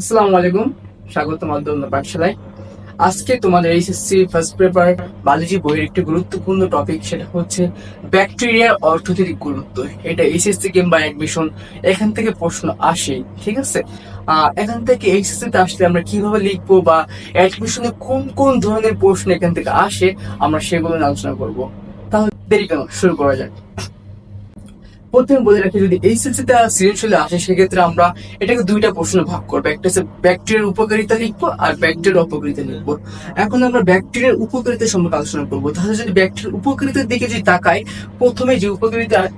আসসালামু আলাইকুম। স্বাগত মাধ্যম পাঠশালায়। আজকে তোমাদের এইচএসসি ফার্স্ট পেপার বায়োলজি বইয়ের একটি গুরুত্বপূর্ণ টপিক সেটা হচ্ছে ব্যাকটেরিয়ার অর্থনৈতিক গুরুত্ব। এটা এইচএসসি কিংবা অ্যাডমিশন এখান থেকে প্রশ্ন আসে, ঠিক আছে? এখান থেকে এইচএসসি তে আসলে আমরা কীভাবে লিখব বা অ্যাডমিশনে কোন কোন ধরনের প্রশ্ন এখান থেকে আসে, আমরা সেগুলো আলোচনা করব। তাহলে দেরি কেন? শুরু করা যাক। প্রথমে বলে রাখি, যদি এইচএসসি তে সৃজনশীল আসে, সেক্ষেত্রে আমরা এটাকে দুইটা প্রশ্ন ভাগ করব। একটা হচ্ছে ব্যাকটেরিয়ার উপকারিতা লিখব আর ব্যাকটেরিয়ার অপকারিতা লিখব। এখন আমরা ব্যাকটেরিয়ার উপকারিতা সম্পর্কে আলোচনা করব। তাহলে যদি ব্যাকটেরিয়ার উপকারিতার দিকে যদি তাকাই, প্রথমে যে উপকারিতা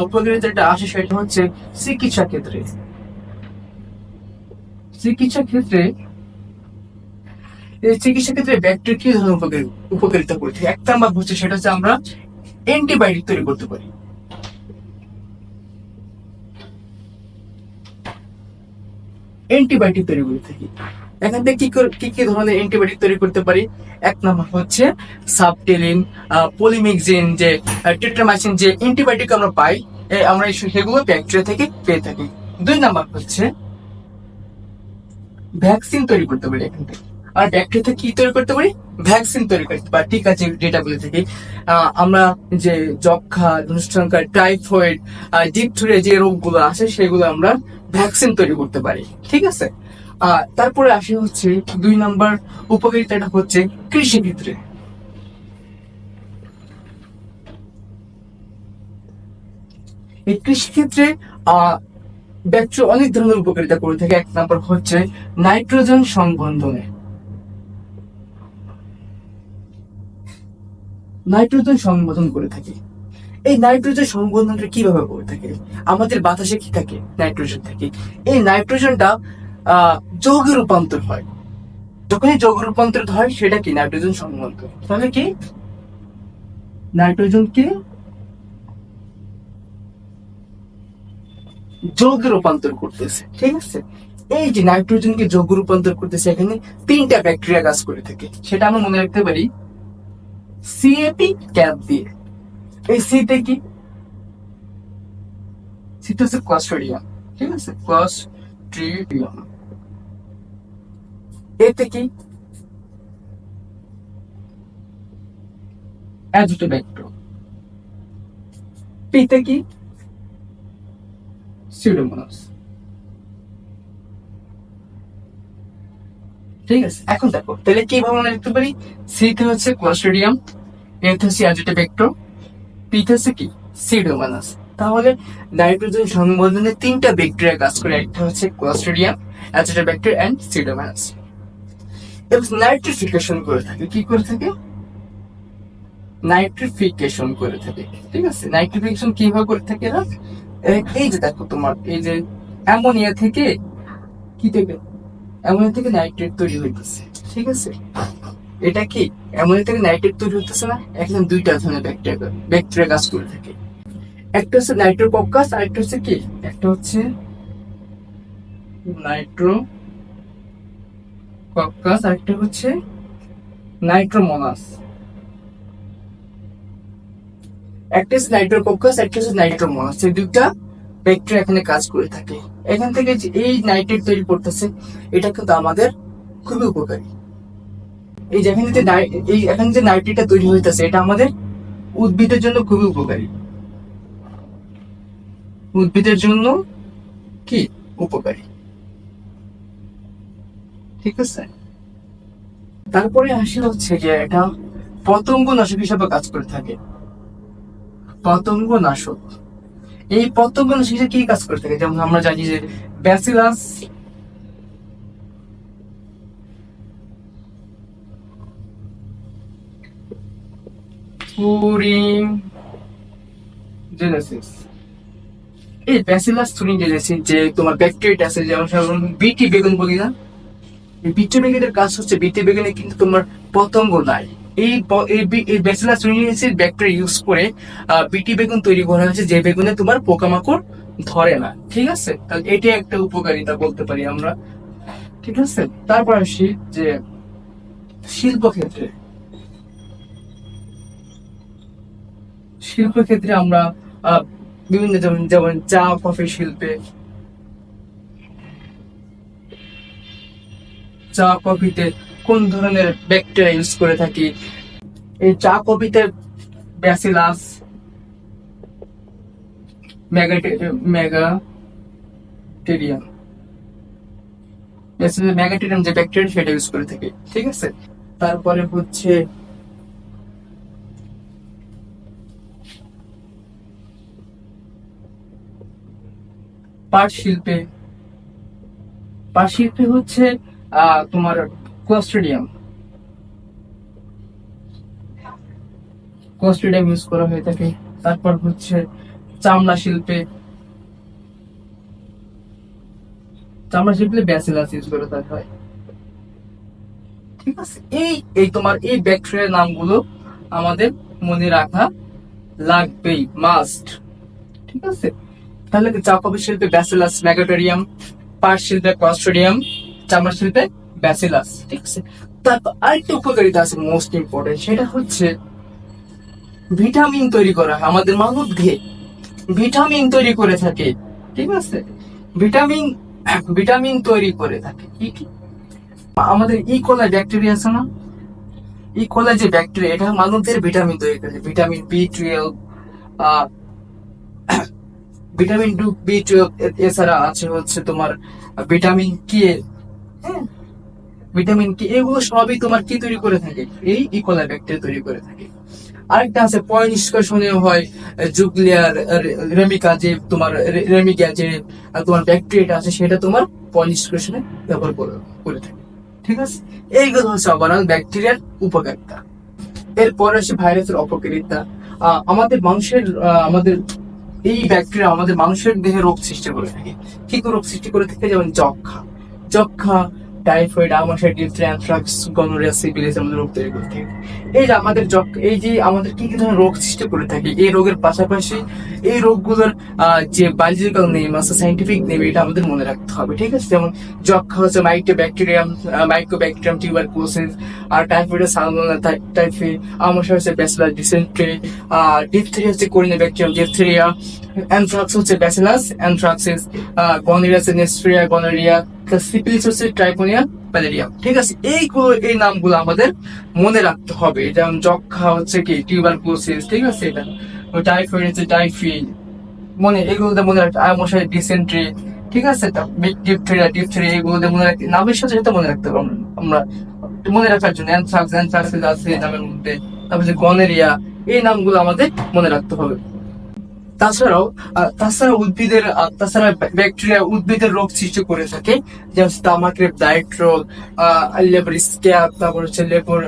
উপকারিতাটা আসে, সেটা হচ্ছে চিকিৎসা ক্ষেত্রে। চিকিৎসা ক্ষেত্রে চিকিৎসা ক্ষেত্রে ব্যাকটেরিয়া কি ধরনের উপকারি- উপকারিতা করে থাকে এক নাম্বার হচ্ছে সেটা হচ্ছে আমরা অ্যান্টিবায়োটিক তৈরি করতে পারি। অ্যান্টিবায়োটিক তৈরি করে থাকি। এখান থেকে কি কি কি ধরনের অ্যান্টিবায়োটিক তৈরি করতে পারি? এক নম্বর হচ্ছে সাবটেলিন পলিমিক্সিন, যে টেট্রামাইসিন যে অ্যান্টিবায়োটিক আমরা পাই আমরা সেগুলো ব্যাকটেরিয়া থেকে পেয়ে থাকি। দুই নাম্বার হচ্ছে ভ্যাকসিন তৈরি করতে পারি এখান থেকে। আর ব্যাকটেরিয়া কি তৈরি করতে পারি? ভ্যাকসিন তৈরি করতে পারি ঠিক আছে যেটা বলে থাকি। আমরা যে যক্ষা ধনুষ্টঙ্কার টাইফয়েড ডিপথুরে যে রোগগুলো আছে সেগুলো আমরা ভ্যাকসিন তৈরি করতে পারি, ঠিক আছে? তারপরে আসে হচ্ছে দুই নাম্বার উপকারিতাটা হচ্ছে কৃষি ক্ষেত্রে। এই কৃষি ক্ষেত্রে আহ ব্যাকটেরিয়া অনেক ধরনের উপকারিতা করে থাকে। এক নাম্বার হচ্ছে নাইট্রোজেন সংবন্ধনে। নাইট্রোজেন সংবন্ধন করে থাকে। এই নাইট্রোজেন সংবন্ধনটা কীভাবে করে থাকে? আমাদের বাতাসে কি থাকে? নাইট্রোজেন থাকে। এই নাইট্রোজেনটা যৌগে রূপান্তর হয়। যখনই যৌগ রূপান্তরিত হয়, সেটা কি? নাইট্রোজেন সংবন্ধন তাহলে কি? নাইট্রোজেনকে যৌগে রূপান্তর করতেছে। ঠিক আছে? এই যে নাইট্রোজেনকে যৌগ রূপান্তর করতেছে, এখানে তিনটা ব্যাকটেরিয়া কাজ করে থাকে। সেটা আমরা মনে রাখতে পারি সিএপি ক্যাপ দিয়ে। এই সিতে কি? সিতে হচ্ছে ক্লাস্ট্রিডিয়াম ঠিক আছে? ক্লাস্ট্রিডিয়াম এতে কি? অ্যাজিটোব্যাক্টর পিতে কি? সিউডোমোনাস ঠিক আছে? এখন দেখো, তাহলে কীভাবে মনে লিখতে পারি? সিতে হচ্ছে ক্লোস্ট্রিডিয়াম এতে হচ্ছে অ্যাজিটোব্যাক্টর হচ্ছে কি? সিউডোমোনাস তাহলে নাইট্রোজেন সংবন্ধনে তিনটা ব্যাকটেরিয়া কাজ করে। একটা হচ্ছে ক্লোস্ট্রিডিয়াম অ্যাজিটোব্যাক্টর এন্ড সিউডোমোনাস এবং নাইট্রিফিকেশন করে থাকে, কি করে থাকে? নাইট্রিফিকেশন করে থাকে, ঠিক আছে? নাইট্রিফিকেশন কীভাবে করে থাকে এ- এই যে দেখো তোমার, এই যে অ্যামোনিয়া থেকে কি থেকে? অ্যামোনিয়া থেকে নাইট্রেট তৈরি হইতেছে, ঠিক আছে? এটা কি? অ্যামোনিয়া থেকে নাইট্রেট তৈরি হতেছে না? এখন দুইটা ধরনের ব্যাকটেরিয়া ব্যাকটেরিয়া কাজ করে থাকে। একটা হচ্ছে নাইট্রোকক্কাস আর একটা হচ্ছে কি? একটা হচ্ছে নাইট্রো কক্কাস আর একটা হচ্ছে নাইট্রোমোনাস একটা হচ্ছে নাইট্রোকক্কাস একটা হচ্ছে নাইট্রোমোনাস এই দুইটা ব্যাকটেরিয়া এখানে কাজ করে থাকে। এখান থেকে এই নাইট্রেট তৈরি করতেছে, এটা কিন্তু আমাদের খুবই উপকারী। এই যে এখানে যে এই এখানে যে নাইট্রেটটা তৈরি হইতেছে, এটা আমাদের উদ্ভিদের জন্য খুবই উপকারী। উদ্ভিদের জন্য কি? উপকারী। ঠিক আছে? তারপরে আসে হচ্ছে যে এটা পতঙ্গ নাশক হিসাবে কাজ করে থাকে। পতঙ্গ নাশক এই পতঙ্গ নাশক হিসেবে কি কাজ করে থাকে? যেমন আমরা জানি যে ব্যাসিলাস এই ব্যাসিলাস থুরিন জেনেসিস যে তোমার ব্যাকটেরিয়া আছে, যেমন যেমন বিটি বেগুন বলি না? বিটি বেগুনের কাজ হচ্ছে বিটি বেগুনে কিন্তু তোমার পতঙ্গ নাই। এই এই বি- এই ব্যাসিলাস ব্যাকটেরিয়া ইউজ করে বিটি বেগুন তৈরি করা হয়েছে যে বেগুনে তোমার পোকামাকড় ধরে না। ঠিক আছে? তাহলে এটা একটা উপকারিতা বলতে পারি আমরা। ঠিক আছে? তারপর আসি যে শিল্প ক্ষেত্রে শিল্প ক্ষেত্রে আমরা বিভিন্ন যেমন যেমন চা, কফি শিল্পে। চা, কফিতে কোন ধরনের ব্যাকটেরিয়া ইউজ করে থাকি? এই চা, কফিতে ব্যাসিলাস মেগাটেরিয়াম মেগাটেরিয়াম যে ব্যাকটেরিয়া সেটা ইউজ করে থাকি, ঠিক আছে? তারপরে হচ্ছে পাট শিল্পে। পাট শিল্পে হচ্ছে তোমার ক্লোস্ট্রিডিয়াম ক্লোস্ট্রিডিয়াম ইউজ করা হয়ে থাকে। তারপর হচ্ছে চামড়া শিল্পে। চামড়া শিল্পে ব্যাসিলাস ইউজ করে থাকা হয়। ঠিক আছে? এই এই তোমার এই ব্যাকটেরিয়ার নামগুলো আমাদের মনে রাখা লাগবেই মাস্ট ঠিক আছে? তাহলে চা শিল্পে ব্যাসিলাস ম্যাগাটোরিয়াম পাট শিল্পে ক্লস্ট্রিডিয়াম চামড়া শিল্পে ব্যাসিলাস ঠিক আছে? তারপর আরেকটা উপকারিতা আছে মোস্ট ইম্পর্টেন্ট সেটা হচ্ছে ভিটামিন তৈরি করা। হয় আমাদের মানব দেহে ভিটামিন তৈরি করে থাকে, ঠিক আছে? ভিটামিন ভিটামিন তৈরি করে থাকে। কি কি? আমাদের ই কোলাই ব্যাকটেরিয়া আছে না? ই কোলাই যে ব্যাকটেরিয়া এটা মানুষদের ভিটামিন তৈরি করে vitamin B twelve vitamin two B এছাড়া আছে হচ্ছে তোমার ভিটামিন কে। হ্যাঁ? Vitamin K. এগুলো সবই তোমার কি তৈরি করে থাকে? এই ইকোলাই ব্যাকটেরিয়া তৈরি করে থাকে। আরেকটা আছে পয় নিষ্কাশনে হয় জুগলিয়ার রেমিকা যে তোমার রেমিকা যে তোমার ব্যাকটেরিয়াটা আছে, সেটা তোমার পয় নিষ্কাশনে ব্যবহার করে থাকে। ঠিক আছে? এইগুলো হচ্ছে ওভারঅল ব্যাকটেরিয়ার উপকারিতা। এরপরে আসে ভাইরাসের অপকারিতা। আমাদের মানুষের আমাদের এই ব্যাকটেরিয়া আমাদের মানুষের দেহে রোগ সৃষ্টি করে থাকে। কি রোগ সৃষ্টি করে থাকে? যেমন যক্ষা যক্ষা টাইফয়েড আমাশয় ডিপথ্রিয়া অ্যানথ্রাক্স গনোরিয়া সিপিলিস আমাদের রোগ তৈরি করে থাকে। এই যে আমাদের যক্ষা এই যে আমাদের কি কি ধরনের রোগ সৃষ্টি করে থাকে, এই রোগের পাশাপাশি এই রোগগুলোর যে বায়োলজিক্যাল নেম আছে সাইন্টিফিক নেম এটা আমাদের মনে রাখতে হবে, ঠিক আছে? যেমন যক্ষা হচ্ছে micro bacterium micro bacterium tuberculosis আর টাইফয়েড সালমোনেলা টাইফি আমাশয় হচ্ছে ব্যাসিলাস ডিসেন্ট্রি ডিপথেরিয়া হচ্ছে কোরিনা ব্যাকটেরিয়াম ডিপথেরিয়া অ্যানথ্রাক্স হচ্ছে ব্যাসিলাস অ্যানথ্রাক্সিস গনোরিয়া হচ্ছে নেস্ট্রিয়া গনোরিয়া সিপিলিস হচ্ছে ট্রাইকোনিয়া প্যালেরিয়া ঠিক আছে? এইগুলো, এই নামগুলো আমাদের মনে রাখতে হবে। যেমন যক্ষা হচ্ছে কি টিউবারকুলোসিস ঠিক আছে? এটা টাইফয়েড হচ্ছে টাইফি মনে, এগুলোতে মনে রাখতে আমশায় ডিসেন্ট্রি ঠিক আছে? ডিপথেরিয়া ডিপথেরিয়া এগুলোতে মনে রাখতে, নামের সাথে সাথে মনে রাখতে আমরা- আমরা মনে রাখার জন্য অ্যানথ্রাক্স অ্যানথ্রাক্সিস আছে, নামের মধ্যে। তারপর যে গনেরিয়া এই নামগুলো আমাদের মনে রাখতে হবে। তাছাড়াও তাছাড়া উদ্ভিদের তাছাড়া ব্যাকটেরিয়া, উদ্ভিদের রোগ সৃষ্টি করে থাকে, যেমন তামাকের ব্লাইট রোগ লেবর স্ক্যাব, তারপর হচ্ছে লেবর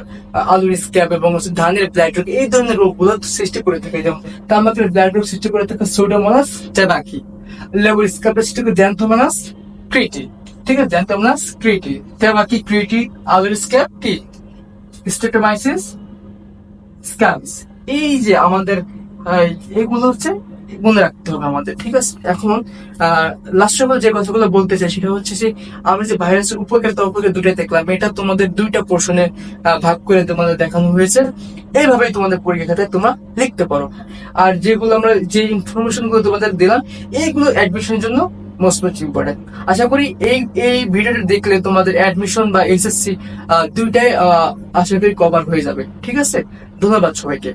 আলুর এবং হচ্ছে ধানের রোগ এই ধরনের রোগগুলো সৃষ্টি করে থাকে, যেমন ব্লাইট রোগ সৃষ্টি করে থাকে সোডোমোনাস সৃষ্টি করে ক্রিটি ঠিক আছে? জ্যান্থোমানাস ক্রিটি টেবাকি ক্রিটি আলুর স্ক্যাব কি? স্টেটোমাইসিস স্ক্যাবস এই যে আমাদের এগুলো হচ্ছে মনে রাখতে হবে আমাদের, ঠিক আছে? এখন লাস্ট অফ যে কথাগুলো বলতে চাই সেটা হচ্ছে যে আমরা যে ভাইরাসের উপকারিতা অপকার দুটাই দেখলাম। এটা তোমাদের দুইটা পোর্শনে ভাগ করে তোমাদের দেখানো হয়েছে। এইভাবেই তোমাদের পরীক্ষা তোমরা লিখতে পারো। আর যেগুলো আমরা যে ইনফরমেশনগুলো তোমাদের দিলাম, এইগুলো অ্যাডমিশনের জন্য মোস্ট মোস্ট ইম্পর্টেন্ট আশা করি এই এই ভিডিওটা দেখলে তোমাদের অ্যাডমিশন বা এসএসসি দুইটাই আশা করি কভার হয়ে যাবে। ঠিক আছে? ধন্যবাদ সবাইকে।